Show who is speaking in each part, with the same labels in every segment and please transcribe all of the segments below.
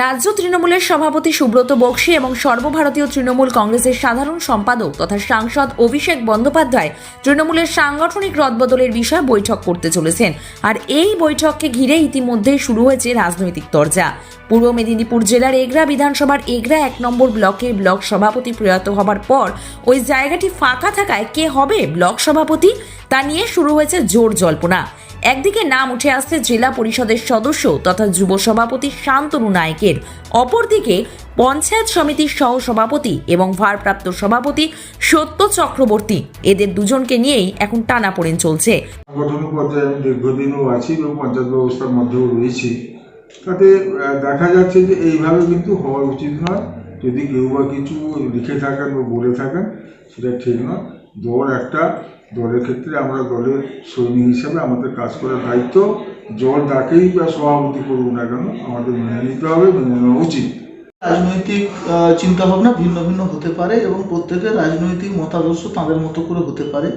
Speaker 1: রাজ্য তৃণমূলের সভাপতি সুব্রত বক্সী এবং সর্বভারতীয় তৃণমূল কংগ্রেসের সাধারণ সম্পাদক তথা সাংসদ অভিষেক বন্দ্যোপাধ্যায় তৃণমূলের সাংগঠনিক রদবদলের বিষয়ে বৈঠক করতে চলেছেন। আর এই বৈঠককে ঘিরে ইতিমধ্যেই শুরু হয়েছে রাজনৈতিক তরজা। পূর্ব মেদিনীপুর জেলার এগরা বিধানসভার এগরা এক নম্বর ব্লকের ব্লক সভাপতি প্রয়াত হবার পর ওই জায়গাটি ফাঁকা থাকায় কে হবে ব্লক সভাপতি তা নিয়ে শুরু হয়েছে জোর জল্পনা। একদিকে নাম উঠে আসছে জেলা পরিষদের সদস্য তথা যুব সভাপতি শান্তনু নায়কের। অপরদিকে পঞ্চায়েত সমিতির সহ সভাপতি এবং ভারপ্রাপ্ত সভাপতি সত্য চক্রবর্তী। এদের দুজনকে নিয়েই এখন টানাপোড়েন চলছে।
Speaker 2: সাংগঠনিক পর্যায়ে দীর্ঘদিনও আছি এবং পঞ্চায়েত ব্যবস্থার মধ্যেও রয়েছি। তাতে দেখা যাচ্ছে যে এইভাবে কিন্তু হওয়া উচিত নয়। যদি কেউ বা কিছু লিখে থাকেন বা বলে থাকেন, সেটা ঠিক নয়। দল একটা দলের ক্ষেত্রে আমরা দলের সৈনিক হিসেবে আমাদের কাজ করার দায়িত্ব, জল ডাকেই বা সভাপতি করুক না কেন, আমাদের মেনে নিতে হবে মেনে নেওয়া উচিত।
Speaker 3: রাজনৈতিক চিন্তাভাবনা ভিন্ন ভিন্ন হতে পারে এবং প্রত্যেকের রাজনৈতিক মতাদর্শ তাদের মতো করে হতে পারে।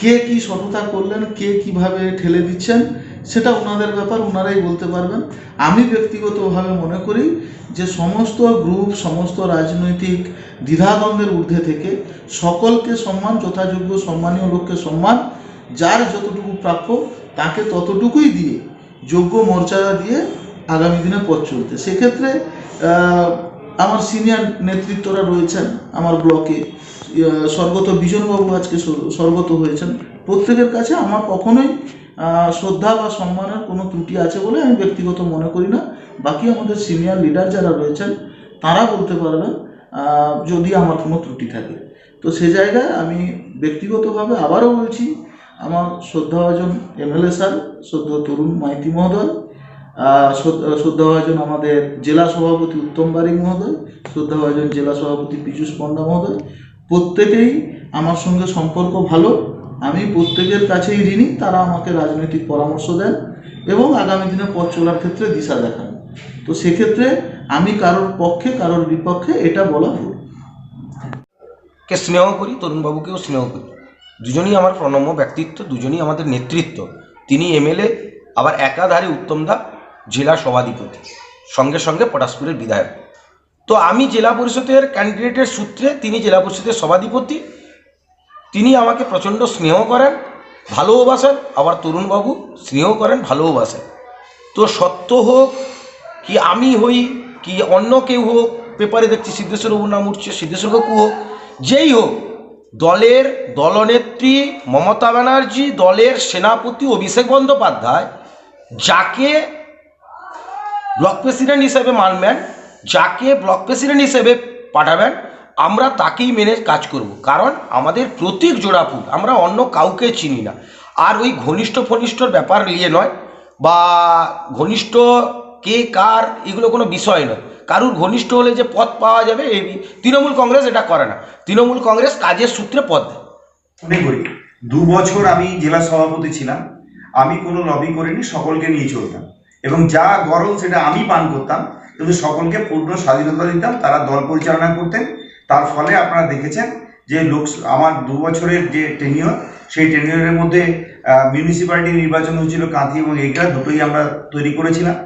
Speaker 3: কে কি সততা করলেন, কে কীভাবে ঠেলে দিচ্ছেন সেটা ওনাদের ব্যাপার ওনারাই বলতে পারবেন। আমি ব্যক্তিগতভাবে মনে করি যে সমস্ত গ্রুপ, সমস্ত রাজনৈতিক দ্বিধাদ্বন্দ্বের ঊর্ধ্বে থেকে সকলকে সম্মান, যথাযোগ্য সম্মানীয় লোককে সম্মান, যার যতটুকু প্রাপ্য তাকে ততটুকুই দিয়ে, যোগ্য মর্যাদা দিয়ে আগামী দিনে পথ চলতে। সেক্ষেত্রে আমার সিনিয়র নেতৃত্বরা রয়েছেন, আমার ব্লকে স্বর্গত বিজনবাবু আজকে স্বর- স্বর্গত হয়েছেন। প্রত্যেকের কাছে আমার কখনোই শ্রদ্ধা বা সম্মানের কোনো ত্রুটি আছে বলে আমি ব্যক্তিগত মনে করি না। বাকি আমাদের সিনিয়র লিডার যারা রয়েছেন, তারা বলতে পারবেন যদি আমার কোনো ত্রুটি থাকে। তো সে জায়গায় আমি ব্যক্তিগতভাবে আবারও বলছি, আমার শ্রদ্ধাভাজন এমএলএ স্যার, শ্রদ্ধ তরুণ মাইতি মহোদয় শ্রদ্ধাভাজন আমাদের জেলা সভাপতি উত্তম বারিক মহোদয়, শ্রদ্ধাভাজন জেলা সভাপতি পীযুষ পণ্ডা মহোদয়। প্রত্যেকেই আমার সঙ্গে সম্পর্ক ভালো। আমি প্রত্যেকের কাছেই ঋণী, তারা আমাকে রাজনৈতিক পরামর্শ দেন এবং আগামী দিনে পথ চলার ক্ষেত্রে দিশা দেখান। তো সেক্ষেত্রে আমি কারোর পক্ষে, কারোর বিপক্ষে এটা বলা ভুল।
Speaker 4: কে স্নেহ করি? তরুণবাবুকেও স্নেহ করি। দুজনই আমার প্রণম্য ব্যক্তিত্ব, দুজনই আমাদের নেতৃত্ব। তিনি এমএলএ, আবার একাধারে উত্তমদা জেলা সভাধিপতি, সঙ্গে সঙ্গে পটাশপুরের বিধায়ক। তো আমি জেলা পরিষদের ক্যান্ডিডেটের সূত্রে, তিনি জেলা পরিষদের সভাধিপতি তিনি আমাকে প্রচণ্ড স্নেহ করেন, ভালোবাসেন। আবার তরুণবাবু স্নেহ করেন, ভালোবাসেন। তো সত্য হোক কি আমি হই, কি অন্য কেউ হোক, পেপারে দেখছি সিদ্ধেশ্বরবাবুর নাম উঠছে, সিদ্ধেশ্বরবাবু হোক, যেই হোক, দলের দলনেত্রী মমতা ব্যানার্জি, দলের সেনাপতি অভিষেক বন্দ্যোপাধ্যায়, যাকে ব্লক প্রেসিডেন্ট হিসেবে মানবেন, যাকে ব্লক প্রেসিডেন্ট হিসেবে পাঠাবেন আমরা তাকেই মেনে কাজ করব। কারণ আমাদের প্রতীক জোড়াফুল আমরা অন্য কাউকে চিনি না। আর ওই ঘনিষ্ঠ ফনিষ্ঠর ব্যাপার নিয়ে নয়, বা ঘনিষ্ঠ কে কার, এগুলো কোনো বিষয় নয়। কারুর ঘনিষ্ঠ হলে যে পদ পাওয়া যাবে এই তৃণমূল কংগ্রেস এটা করে না। তৃণমূল কংগ্রেস কাজের সূত্রে পদ দেয়।
Speaker 5: মনে করি, দু বছর আমি জেলা সভাপতি ছিলাম, আমি কোনো লবি করিনি, সকলকে নিয়ে চলতাম। এবং যা গরম সেটা আমি পান করতাম, কিন্তু সকলকে পূর্ণ স্বাধীনতা দিতাম, তারা দল পরিচালনা করতেন তার ফলে আপনারা দেখেছেন যে লোক আমার দু বছরের যে টেনিয়র সেই টেনিয়রের মধ্যে মিউনিসিপ্যালিটি নির্বাচন হয়েছিল কাঁথি এবং এইটা দুটোই আমরা তৈরি করেছিলাম।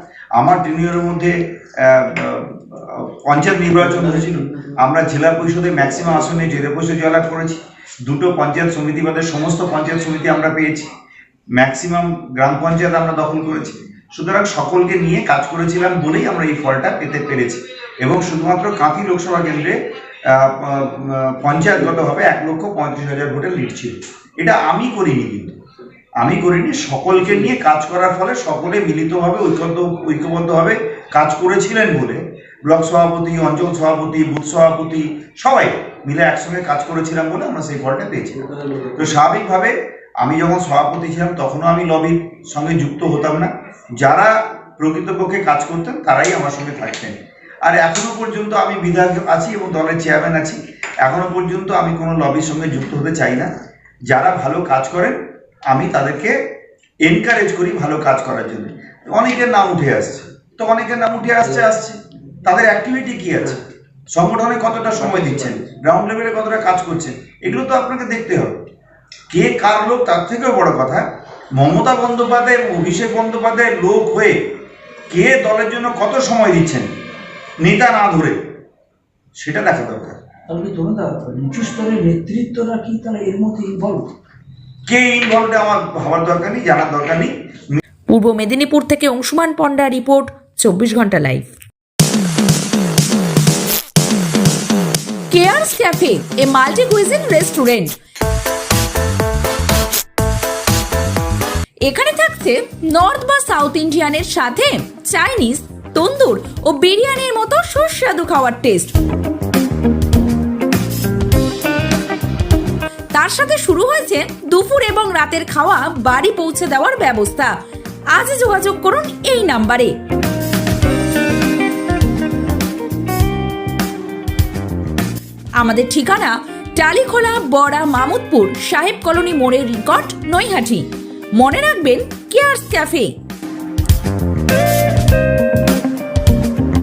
Speaker 5: আমার টেনিয়রের মধ্যে পঞ্চায়েত নির্বাচন হয়েছিল। আমরা জেলা পরিষদে ম্যাক্সিমাম আসনে জেলা পরিষদ জয়লাভ করেছি। দুটো পঞ্চায়েত সমিতি বাদে সমস্ত পঞ্চায়েত সমিতি আমরা পেয়েছি। ম্যাক্সিমাম গ্রাম পঞ্চায়েত আমরা দখল করেছি। সুতরাং সকলকে নিয়ে কাজ করেছিলাম বলেই আমরা এই ফলটা পেতে পেরেছি। এবং শুধুমাত্র কাঁথি লোকসভা কেন্দ্রে পঞ্চায়েতগতভাবে এক লক্ষ পঁয়ত্রিশ হাজার ভোটে লিড এটা আমি করিনি কিন্তু। আমি করিনি, সকলকে নিয়ে কাজ করার ফলে সকলে মিলিতভাবে, ঐক্যবদ্ধ, ঐক্যবদ্ধভাবে কাজ করেছিলেন বলে ব্লক সভাপতি, অঞ্চল সভাপতি, বুথ সভাপতি সবাই মিলে একসঙ্গে কাজ করেছিলাম বলে আমরা সেই ফলটা পেয়েছিলাম তো স্বাভাবিকভাবে আমি যখন সভাপতি ছিলাম, তখনও আমি লবির সঙ্গে যুক্ত হতাম না। যারা প্রকৃতপক্ষে কাজ করতেন, তারাই আমার সঙ্গে থাকতেন। আর এখনও পর্যন্ত আমি বিধায়ক আছি এবং দলের চেয়ারম্যান আছি। এখনও পর্যন্ত আমি কোনো লবির সঙ্গে যুক্ত হতে চাই না। যারা ভালো কাজ করেন, আমি তাদেরকে এনকারেজ করি ভালো কাজ করার জন্য। অনেকের নাম উঠে আসছে। তো অনেকের নাম উঠে আসছে আসছে। তাদের অ্যাক্টিভিটি কি আছে? সংগঠনে কতটা সময় দিচ্ছেন? গ্রাউন্ড লেভেলে কতটা কাজ করছেন? এগুলো তো আপনাকে দেখতে হবে। কে কার লোক, তার থেকেও বড় কথা, মমতা বন্দ্যোপাধ্যায় এবং অভিষেক বন্দ্যোপাধ্যায়ের লোক হয়ে কে দলের জন্য কত সময় দিচ্ছেন? নেতা না ধরে সেটা দেখা দরকার।
Speaker 6: তাহলে নিচু স্তরের নেতৃত্বরা কি তারা এর মধ্যে ইনভলভ
Speaker 5: কে ইনভলভড আমার ভাবার দরকার নেই জানার দরকার নেই।
Speaker 1: পূর্ব মেদিনীপুর থেকে অংশুমান পণ্ডা রিপোর্ট চব্বিশ ঘণ্টা লাইভ। কেয়ারস ক্যাফে এ মাল্টি কুইজিন রেস্টুরেন্ট এখানে থাকছে নর্থ বা সাউথ ইন্ডিয়ানের সাথে চাইনিজ তন্দুর ও বিরিয়ানির মতো সুস্বাদু খাওয়ার টেস্ট তার সাথে শুরু হয়েছে দুপুর এবং রাতের খাওয়া, বাড়ি পৌঁছে দেওয়ার ব্যবস্থা। আজই যোগাযোগ করুন এই নাম্বারে। আমাদের ঠিকানা টালিখোলা বড়া মামুদপুর, সাহেব কলোনি মোড়ের রিকট নৈহাটি। মনে রাখবেন কেয়ার্স ক্যাফে